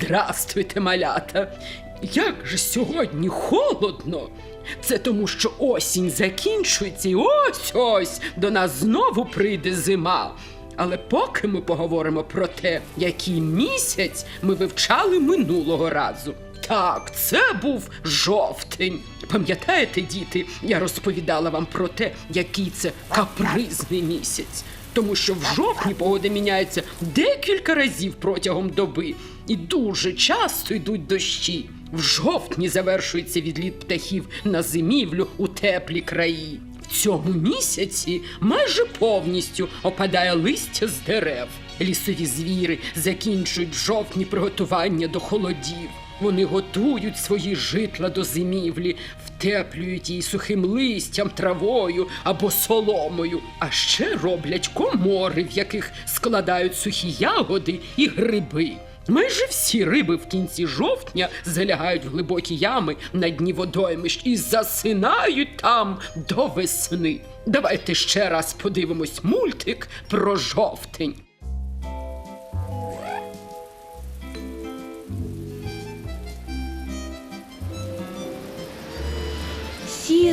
Здрастуйте, малята! Як же сьогодні холодно? Це тому, що осінь закінчується, і ось ось до нас знову прийде зима. Але поки ми поговоримо про те, який місяць ми вивчали минулого разу. Так, це був жовтень. Пам'ятаєте, діти, я розповідала вам про те, який це капризний місяць. Тому що в жовтні погода міняється декілька разів протягом доби, і дуже часто йдуть дощі. В жовтні завершується відліт птахів на зимівлю у теплі краї. В цьому місяці майже повністю опадає листя з дерев. Лісові звіри закінчують жовтні приготування до холодів. Вони готують свої житла до зимівлі, втеплюють її сухим листям, травою або соломою, а ще роблять комори, в яких складають сухі ягоди і гриби. Майже всі риби в кінці жовтня залягають в глибокі ями на дні водоймищ і засинають там до весни. Давайте ще раз подивимось мультик про жовтень.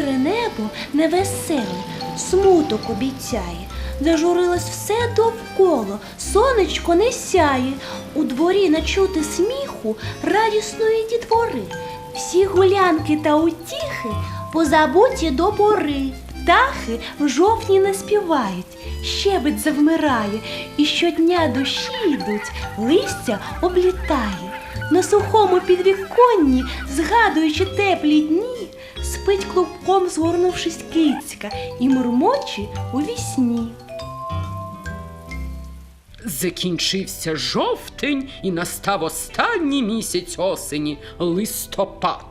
Сіре небо невеселе, смуток обіцяє. Зажурилось все довкола, сонечко не сяє. У дворі не чути сміху радісної дітвори. Всі гулянки та утіхи позабуті до пори. Птахи в жовтні не співають, щебет завмирає, і щодня дощі йдуть, листя облітає. На сухому підвіконні, згадуючи теплі дні, спить клубком, згорнувшись кицька і мурмочі у вісні. Закінчився жовтень і настав останній місяць осені листопад.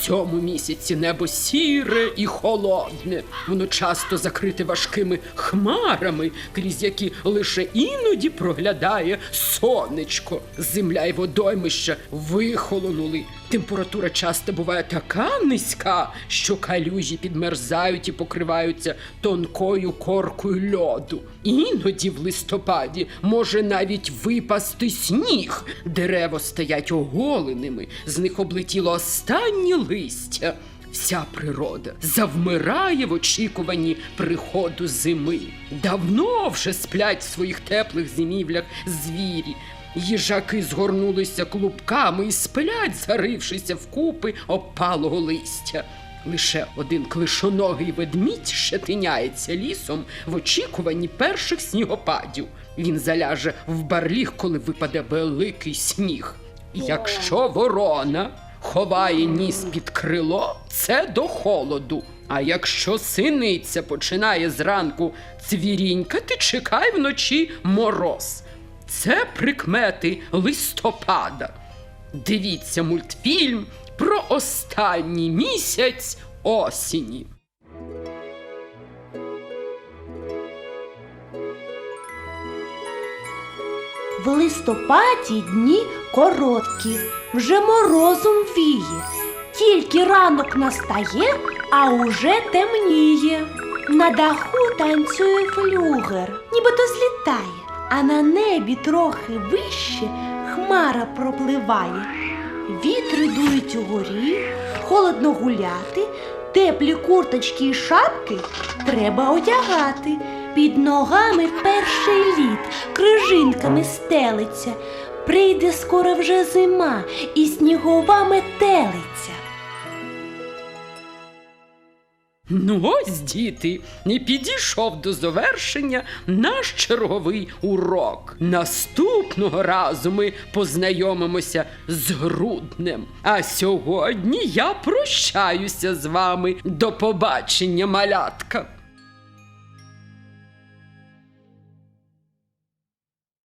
Цьому місяці небо сіре і холодне. Воно часто закрите важкими хмарами, крізь які лише іноді проглядає сонечко. Земля й водоймища вихолонули. Температура часто буває така низька, що калюжі підмерзають і покриваються тонкою коркою льоду. Іноді в листопаді може навіть випасти сніг. Дерева стоять оголеними, з них облетіло останнє листя. Вся природа завмирає в очікуванні приходу зими. Давно вже сплять в своїх теплих зимівлях звірі. Їжаки згорнулися клубками і сплять, зарившися вкупи опалого листя. Лише один клишоногий ведмідь ще тиняється лісом в очікуванні перших снігопадів. Він заляже в барліг, коли випаде великий сніг. Якщо ворона ховає ніс під крило, це до холоду. А якщо синиця починає зранку цвірінькати, чекай вночі мороз. Це прикмети листопада. Дивіться мультфільм про останній місяць осені. В листопаді дні короткі, вже морозом віє. Тільки ранок настає, а уже темніє. На даху танцює флюгер, нібито злітає, а на небі трохи вище хмара пропливає. Вітри дують угорі, холодно гуляти, теплі курточки і шапки треба одягати. Під ногами перший лід крижинками стелиться. Прийде скоро вже зима і снігова метелиця. Ну ось, діти, і підійшов до завершення наш черговий урок. Наступного разу ми познайомимося з груднем. А сьогодні я прощаюся з вами. До побачення, малятка.